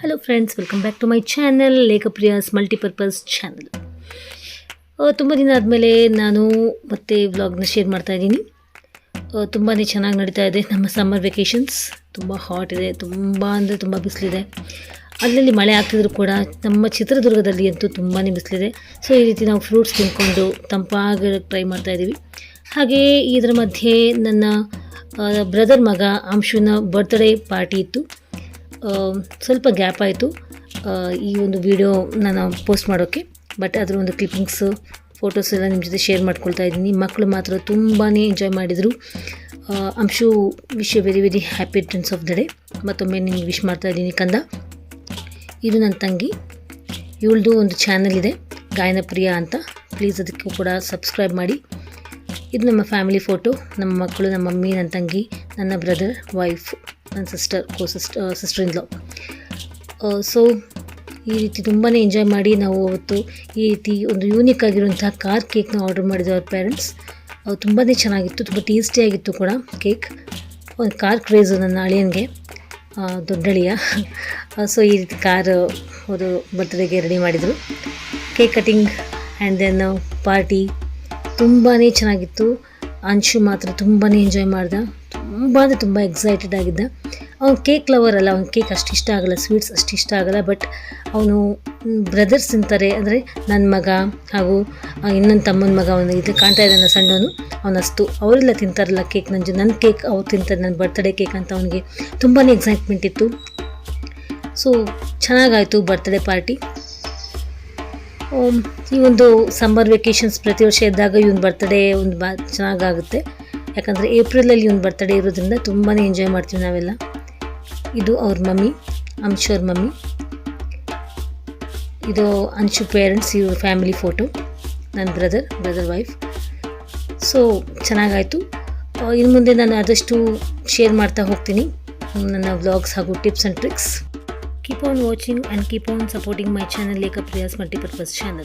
Hello friends welcome back to my channel Lekhapriyas multipurpose channel ತುಂಬ ದಿನ ಆದಮೇಲೆ ನಾನು ಮತ್ತೆ ವ್ಲಾಗ್ನ ಶೇರ್ ಮಾಡ್ತಾಯಿದ್ದೀನಿ ತುಂಬಾ ಚೆನ್ನಾಗಿ ನಡೀತಾ ಇದೆ ನಮ್ಮ ಸಮ್ಮರ್ ವೆಕೇಷನ್ಸ್ ತುಂಬ ಹಾಟ್ ಇದೆ, ತುಂಬ ಅಂದರೆ ತುಂಬ ಬಿಸಿಲಿದೆ. ಅಲ್ಲಲ್ಲಿ ಮಳೆ ಆಗ್ತಿದ್ರು ಕೂಡ ನಮ್ಮ ಚಿತ್ರದುರ್ಗದಲ್ಲಿ ಅಂತೂ ತುಂಬಾ ಬಿಸಿಲಿದೆ. ಸೊ ಈ ರೀತಿ ನಾವು ಫ್ರೂಟ್ಸ್ ತಿನ್ಕೊಂಡು ತಂಪಾಗಿ ಟ್ರೈ ಮಾಡ್ತಾ ಇದ್ದೀವಿ. ಹಾಗೆ ಇದರ ಮಧ್ಯೆ ನನ್ನ ಬ್ರದರ್ ಮಗ ಅಂಶುನ ಬರ್ತ್ಡೇ ಪಾರ್ಟಿ ಇತ್ತು. ಸ್ವಲ್ಪ ಗ್ಯಾಪ್ ಆಯಿತು. ಈ ಒಂದು ವಿಡಿಯೋ ನಾನು ಪೋಸ್ಟ್ ಮಾಡೋಕ್ಕೆ ಬಟ್ ಅದರ ಒಂದು ಕ್ಲಿಪ್ಪಿಂಗ್ಸು ಫೋಟೋಸ್ ಎಲ್ಲ ನಿಮ್ಮ ಜೊತೆ ಶೇರ್ ಮಾಡ್ಕೊಳ್ತಾ ಇದ್ದೀನಿ. ಮಕ್ಕಳು ಮಾತ್ರ ತುಂಬಾ ಎಂಜಾಯ್ ಮಾಡಿದರು. Anshu wish a very very happy returns of the day ಮತ್ತೊಮ್ಮೆ ನಿಮಗೆ ವಿಶ್ ಮಾಡ್ತಾ ಇದ್ದೀನಿ ಕಂದ. ಇದು ನನ್ನ ತಂಗಿ. ಇವಳದು ಒಂದು ಚಾನಲ್ ಇದೆ ಗಾಯನ ಪ್ರಿಯ ಅಂತ. ಪ್ಲೀಸ್ ಅದಕ್ಕೂ ಕೂಡ ಸಬ್ಸ್ಕ್ರೈಬ್ ಮಾಡಿ. ಇದು ನಮ್ಮ ಫ್ಯಾಮಿಲಿ ಫೋಟೋ ನಮ್ಮ ಮಕ್ಕಳು, ನಮ್ಮ ಮಮ್ಮಿ, ನನ್ನ ತಂಗಿ, ನನ್ನ ಬ್ರದರ್ ವೈಫ್ ನನ್ನ sister cosister sister in law so ಈ ರೀತಿ ತುಂಬಾ ಎಂಜಾಯ್ ಮಾಡಿ ನಾವು ಅವತ್ತು ಈ ರೀತಿ ಒಂದು ಯೂನಿಕ್ ಆಗಿರುವಂತಹ ಕಾರ್ ಕೇಕ್ನ ಆರ್ಡರ್ ಮಾಡಿದ್ವಿ ಅವ್ರ ಪೇರೆಂಟ್ಸ್ ತುಂಬಾ ಚೆನ್ನಾಗಿತ್ತು, ತುಂಬ ಟೇಸ್ಟಿಯಾಗಿತ್ತು ಕೂಡ ಕೇಕ್ ಒಂದು ಕಾರ್ ಕ್ರೇಜು ನನ್ನ ಅಳಿಯನಿಗೆ. ದೊಡ್ಡಳಿಯ ಸೊ ಈ ರೀತಿ ಕಾರ್ ಅವರು ಬರ್ತ್ಡೇಗೆ ರೆಡಿ ಮಾಡಿದರು. Cake cutting and then party ತುಂಬಾ ಚೆನ್ನಾಗಿತ್ತು. ಅಂಶು ಮಾತ್ರ ತುಂಬಾ ಎಂಜಾಯ್ ಮಾಡ್ದ. ತುಂಬ ಅಂದರೆ ತುಂಬ ಎಕ್ಸೈಟೆಡ್ ಆಗಿದ್ದ. ಅವ್ನು ಕೇಕ್ ಲವರ್ ಅಲ್ಲ, ಅವ್ನು ಕೇಕ್ ಅಷ್ಟು ಇಷ್ಟ ಆಗಲ್ಲ ಸ್ವೀಟ್ಸ್ ಅಷ್ಟು ಇಷ್ಟ ಆಗಲ್ಲ ಬಟ್ ಅವನು ಬ್ರದರ್ಸ್ ತಿಂತಾರೆ. ಅಂದರೆ ನನ್ನ ಮಗ ಹಾಗೂ ಇನ್ನೊಂದು ತಮ್ಮನ ಮಗ ಅವನು ಇದು ಕಾಣ್ತಾ ಇದ್ದಾನೆ, ಸಣ್ಣವನು. ಅವನಷ್ಟು ಅವರೆಲ್ಲ ತಿಂತಾರಲ್ಲ ಕೇಕ್ ನನ್ನ ನನ್ನ ಕೇಕ್ ಅವ್ರು ತಿಂತಾರೆ ನನ್ನ ಬರ್ತ್ಡೇ ಕೇಕ್ ಅಂತ ಅವನಿಗೆ ತುಂಬಾ ಎಕ್ಸೈಟ್ಮೆಂಟ್ ಇತ್ತು. ಸೊ ಚೆನ್ನಾಗಾಯಿತು ಬರ್ತ್ಡೇ ಪಾರ್ಟಿ ಈ ಒಂದು ಸಮ್ಮರ್ ವೆಕೇಷನ್ಸ್ ಪ್ರತಿ ವರ್ಷ ಇದ್ದಾಗ ಇವನ್ ಬರ್ತಡೇ ಒಂದು ಬಾ, ಚೆನ್ನಾಗಾಗುತ್ತೆ. ಯಾಕಂದರೆ ಏಪ್ರಿಲಲ್ಲಿ ಇವನ್ ಬರ್ತಡೇ ಇರೋದ್ರಿಂದ ತುಂಬಾ ಎಂಜಾಯ್ ಮಾಡ್ತೀವಿ ನಾವೆಲ್ಲ. ಇದು ಅವ್ರ ಮಮ್ಮಿ ಅಂಶು ಅವ್ರ ಮಮ್ಮಿ. ಇದು ಅಂಶು ಪೇರೆಂಟ್ಸ್ ಇವ್ರ ಫ್ಯಾಮಿಲಿ ಫೋಟೋ ನನ್ನ ಬ್ರದರ್ ಬ್ರದರ್ ವೈಫ್ ಸೊ ಚೆನ್ನಾಗಾಯಿತು. ಇನ್ನು ಮುಂದೆ ನಾನು ಆದಷ್ಟು ಶೇರ್ ಮಾಡ್ತಾ ಹೋಗ್ತೀನಿ. ನನ್ನ ವ್ಲಾಗ್ಸ್ ಹಾಗೂ tips and tricks Keep on watching and keep on supporting my channel Leka Priya's multipurpose channel.